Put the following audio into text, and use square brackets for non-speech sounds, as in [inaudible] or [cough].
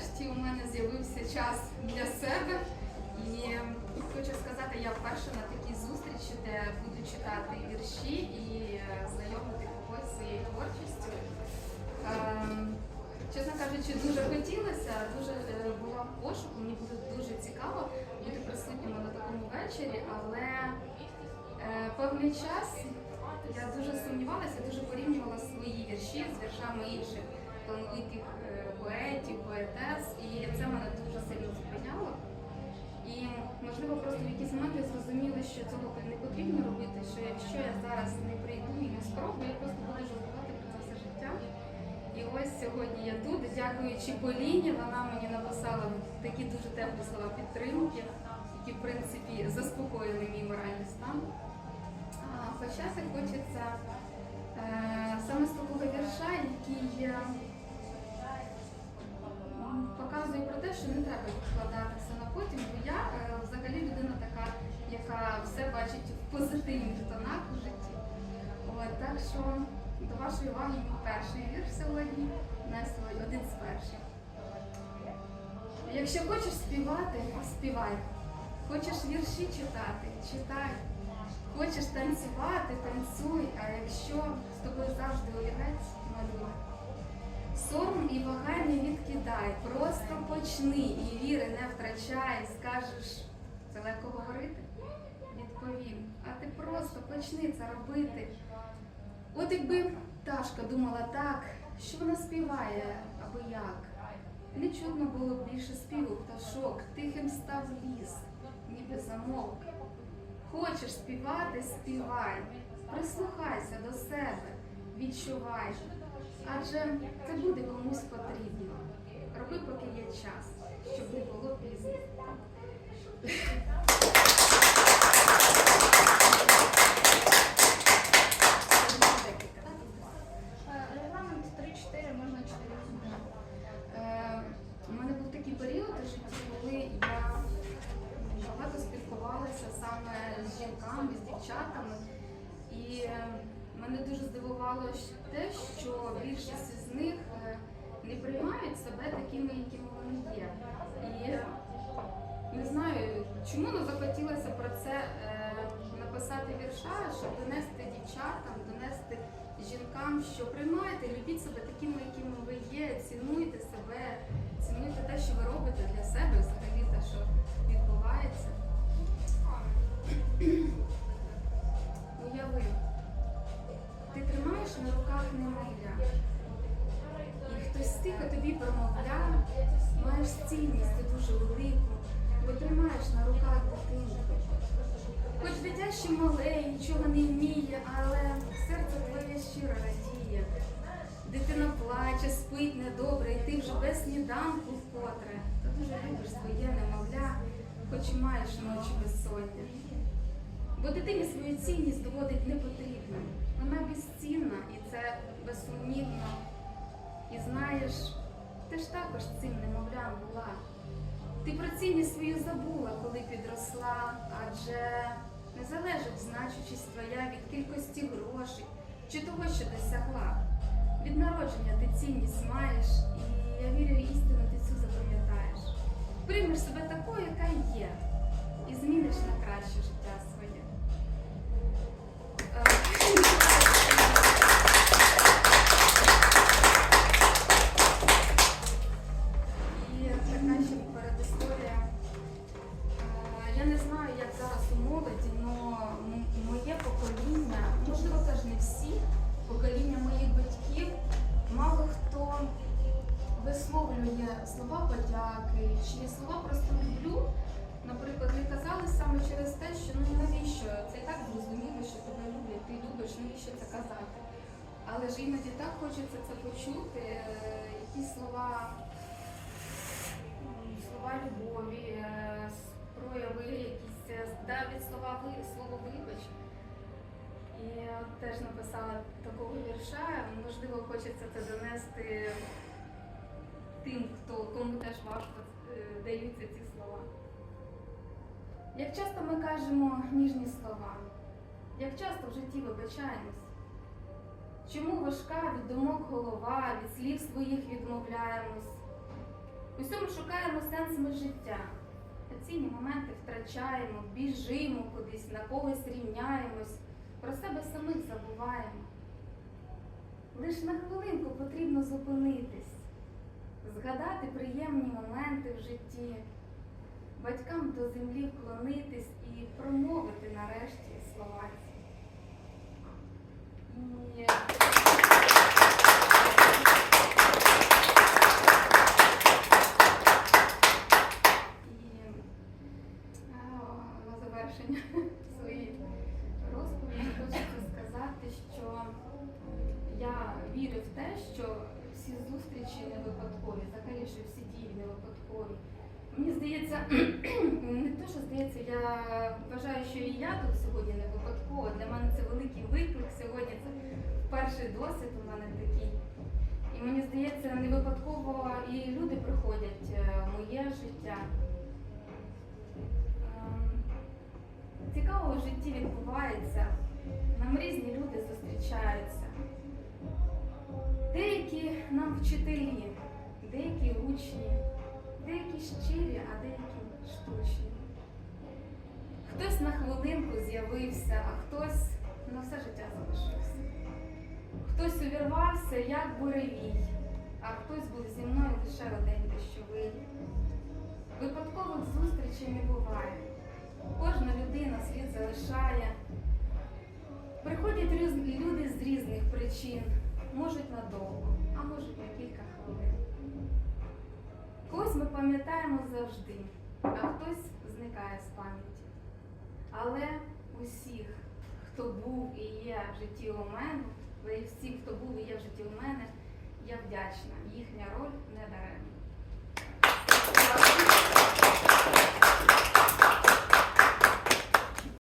нарешті у мене з'явився час для себе. І хочу сказати, я вперше на такій зустрічі, де буду читати вірші і е, знайомити когось зі своєю творчістю. Ем, Чесно кажучи, дуже хотілося, дуже е, була в пошуку, мені буде дуже цікаво бути присутніми на такому вечорі, але е, певний час я дуже сумнівалася, дуже порівнювала свої вірші з віршами інших талановитих поетів, поетес, і це мене дуже сильно зупиняло. І можливо просто в якісь моменти зрозуміли, що цього не потрібно робити, що якщо я зараз не прийду і не спробую, я просто буду жалкувати про це все життя. І ось сьогодні я тут, дякуючи Поліні, вона мені написала такі дуже теплі слова підтримки, які в принципі заспокоїли мій моральний стан. Хоча це хочеться е, саме з такого вірша, який те, що не треба відкладати все на потім, бо я е, взагалі людина така, яка все бачить в позитивних тонах у житті. От, так що до вашої уваги мій перший вірш сьогодні, не сьогодні, один з перших. Якщо хочеш співати, співай. Хочеш вірші читати, читай. Хочеш танцювати, танцюй, а якщо з тобою завжди олівець, малюй. Сором і вагання відкидай, просто почни і віри не втрачай, скажеш, це легко говорити? Відповім, а ти просто почни це робити. От якби пташка думала так, що вона співає або як. Не чутно було б більше співу пташок, тихим став ліс, ніби замовк. Хочеш співати, співай, прислухайся до себе, відчувай, адже це буде комусь потрібно. Роби, поки є час, щоб не було пізно. Регламент 3-4, можна 4 години. Е, У мене був такий період у житті, коли я багато спілкувалася саме з жінками, з дівчатами. І е, мене дуже здивувало те, що більшість з них е, не приймають себе такими, якими вони є. І не знаю, чому але захотілося про це е, написати вірша, щоб донести дівчатам, донести жінкам, що приймайте, любіть себе такими, якими ви є, цінуйте себе, цінуйте те, що ви робите для себе, взагалі те, що відбувається. Цінність дуже велику, бо тримаєш на руках дитинку. Хоч дитя ще мале, нічого не вміє, але серце твоє щиро радіє. Дитина плаче, спить недобре, і ти вже без сніданку вкотре. Та дуже любиш своє немовля, хоч і маєш ночі безсоння. Бо дитині свою цінність доводить не потрібно. Вона безцінна і це безсумнівно. І знаєш, ти ж також цим немовлям була. Ти про цінність свою забула, коли підросла, адже не залежить значучість твоя від кількості грошей чи того, що досягла. Від народження ти цінність маєш, і я вірю, істину ти цю запам'ятаєш. Приймеш себе такою, не знаю, як зараз у молоді, але моє покоління, можливо, теж не всі, покоління моїх батьків, мало хто висловлює слова подяки чи слова просто люблю. Наприклад, не казали саме через те, що ну навіщо це і так зрозуміло, що тебе люблять, ти любиш, навіщо це казати. Але ж іноді так хочеться це почути, е, якісь слова вірша, можливо, хочеться це донести тим, хто кому теж важко е, даються ці слова. Як часто ми кажемо ніжні слова, як часто в житті вибачаємось, Чому важка від думок голова, від слів своїх відмовляємось? Усьому шукаємо сенс ми життя. Цінні моменти втрачаємо, біжимо кудись, на когось рівняємось, про себе самих забуваємо. Лиш на хвилинку потрібно зупинитись, згадати приємні моменти в житті, батькам до землі вклонитись і промовити нарешті слова ці. І І а, на завершення своєї розповіді хочеться сказати, що вірю в те, що всі зустрічі не випадкові, взагалі, що всі дії не випадкові. Мені здається, [clears throat] не те, що здається, я вважаю, що і я тут сьогодні не випадково. Для мене це великий виклик сьогодні. Це перший досвід у мене такий. І мені здається, не випадково і люди приходять е, в моє життя. Ем, Цікаво в житті відбувається. Нам різні люди зустрічаються. Нам вчителі, деякі учні, деякі щирі, а деякі штучні. Хтось на хвилинку з'явився, а хтось на все життя залишився. Хтось увірвався, як буревій, а хтось був зі мною лише один дощовий. Випадкових зустрічей не буває. Кожна людина слід залишає. Приходять люди з різних причин, можуть надовго, а може, на кілька хвилин. Когось ми пам'ятаємо завжди, а хтось зникає з пам'яті. Але усіх, хто був і є в житті у мене, і всім, хто був і є в житті у мене, я вдячна. Їхня роль не даремна.